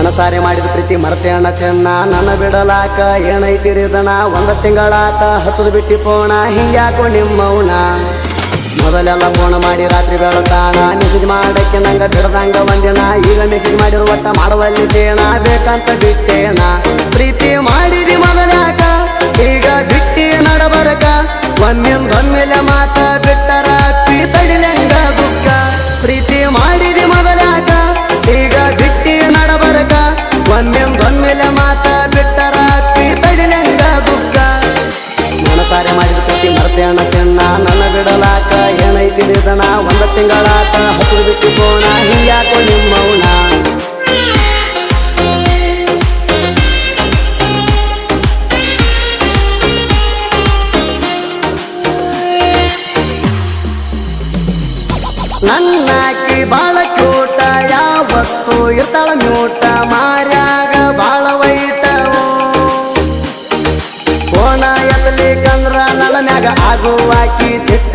ಮನಸಾರೆ ಮಾಡಿದ ಪ್ರೀತಿ ಮರ್ತೇಣ ಚೆನ್ನ. ನನ್ನ ಬಿಡಲಾಕ ಏನೈತಿರಿ ದನ ಒಂದ ತಿಂಗಳಾತ ಹತ್ತದ ಬಿಟ್ಟಿ ಪೋಣ. ಹಿಂಗ್ಯಾಕೋ ನಿಮ್ಮವಣ ಮೊದಲೆಲ್ಲ ಫೋನ್ ಮಾಡಿ ರಾತ್ರಿ ಬೆಳತಾಣ ಮೆಸೇಜ್ ಮಾಡಕ್ಕೆ ನಂಗ ಬಿಡದಂಗ ಒಂದಿನ. ಈಗ ಮೆಸೇಜ್ ಮಾಡಿರುವ ಒಟ್ಟ ಮಾಡುವಲ್ಲಿ ಸೇನಾ ಬೇಕಂತ ಬಿಟ್ಟೇನ. ಪ್ರೀತಿ ಮಾಡಿದಿ ಮೊದಲ್ಯಾಕ ತಿಂಗಳಾತ ಹತ್ತು ಬಿಟ್ಟು ಕೋಣ ಹಿಂಗ್ಯಾಕೋ ನಿಮ್ಮವನ ನನ್ನಾಕಿ ಬಾಳ ಚೋಟ ಯಾವತ್ತು ಇರ್ತಾಳ ನೋಟ ಮಾರ್ಯಾಗ ಬಾಳ ವೈಟವು ಕೋಣ ಎತ್ತಲಿಕ್ಕಂದ್ರ ನನ್ನ ಮ್ಯಾಗ ಆಗುವಾಕಿ ಸಿಟ್ಟ.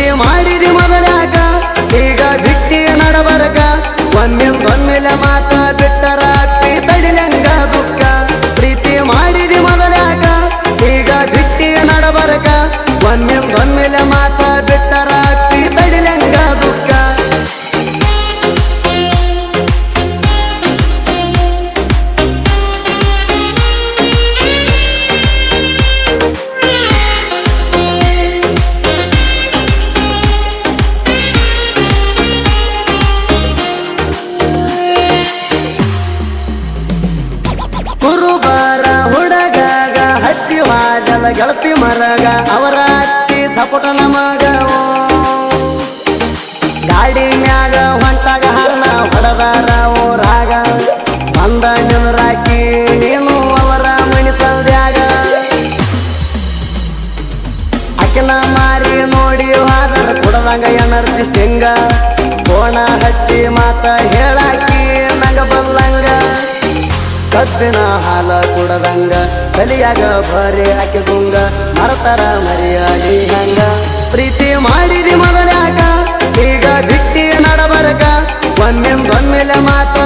ಒಮ್ಮೆಲೆ ಮಾತ ವಾಗಲ ಗೆಳತಿ ಮರಗ, ಅವರ ಅತ್ತಿ ಸಪೋಟ ನಮಗ ಗಾಡಿ ಮ್ಯಾಗ ಹೊಂಟಾಗ ಹರಣ ಹೊಡೆದಾರ ರಾಗ ಬಂದ ನಿಂದ್ರಾಕಿ ನೀನು ಅವರ ಮಣಿಸಲ್ದ್ಯಾಗ ಅಕಿನ ಮಾರಿ ನೋಡಿ ಹಾದರ ಕೊಡದಂಗ ಎನರ್ಜಿ ಸ್ಟಿಂಗ. ಕೋಣ ಹಚ್ಚಿ ಮಾತ ಹೇಳಾಕಿ ನಂಗ ಬಲ್ಲಂಗ. ಕಬ್ಬಿನ ಹಾಲ ಕುಡದಂಗ ಕಲಿಯಾಗ ಬರೆ ಆಕೆ ಗುಂಗ ಮರತರ ಮರಿಯಾಗಿ ಹಂಗ. ಪ್ರೀತಿ ಮಾಡಿದಿ ಮೊದಲಾಗ, ಈಗ ಬಿಟ್ಟಿ ನಡಬರಕ ಒಂದೆಂದೊಂದ್ಮೇಲೆ ಮಾತ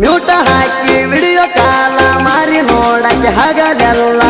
ಮ್ಯೂಟ ಹಾಕಿ ವಿಡಿಯೋ ಕಾಲ ಮಾರಿ ನೋಡಕ್ಕೆ ಹಗಲೆಲ್ಲ